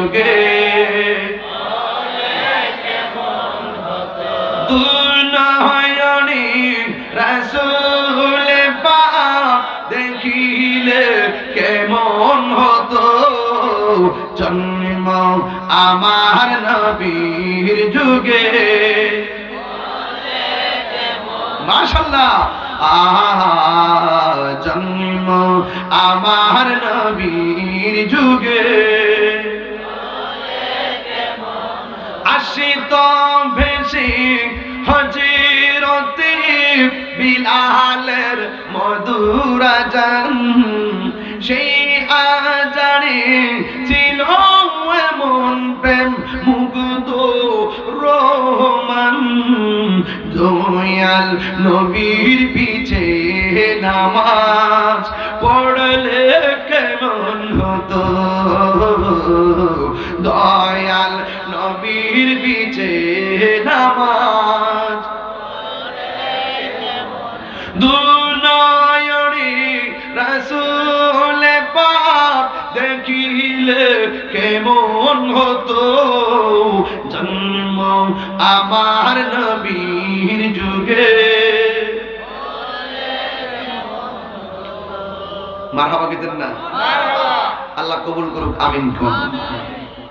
যুগে রসুল পাক দেখিলে কেমন হতো? জন্ম আমার নবীর যুগে। মাশাল্লাহ আহা, জন্ম আমার নবীর যুগে। আসিত ভেসে হজিরতে বিলালের মধুরা জান সেই আজানে ছিল এমন প্রেম মুগ্ধ রোমান। দয়াল নবীর পিছে নামাজ পড়লে কেমন হতো? দয়াল নবীর পিছে নামাজ। দুনয়নি রসুল পাক দেখিলে কেমন হতো? জন্ম আমার নবীর যুগে। মারহাবা গীতের না? আল্লাহ কবুল করুক আমিন কোন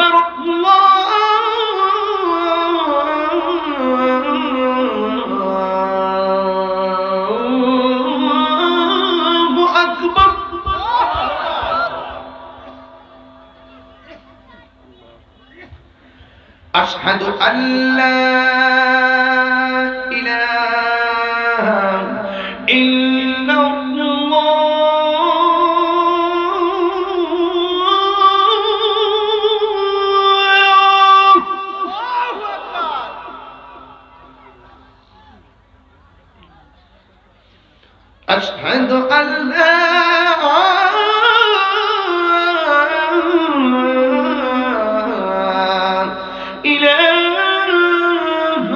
أكبر الله أكبر. أشهد أن لا أشهد أن لا إله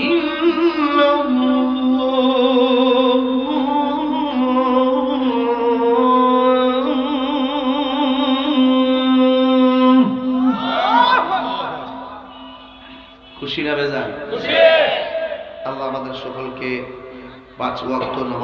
إلا الله খুশি না বেজান আল্লাহ আমাদের সকলকে পাঁচ ওয়াক্ত নামাজ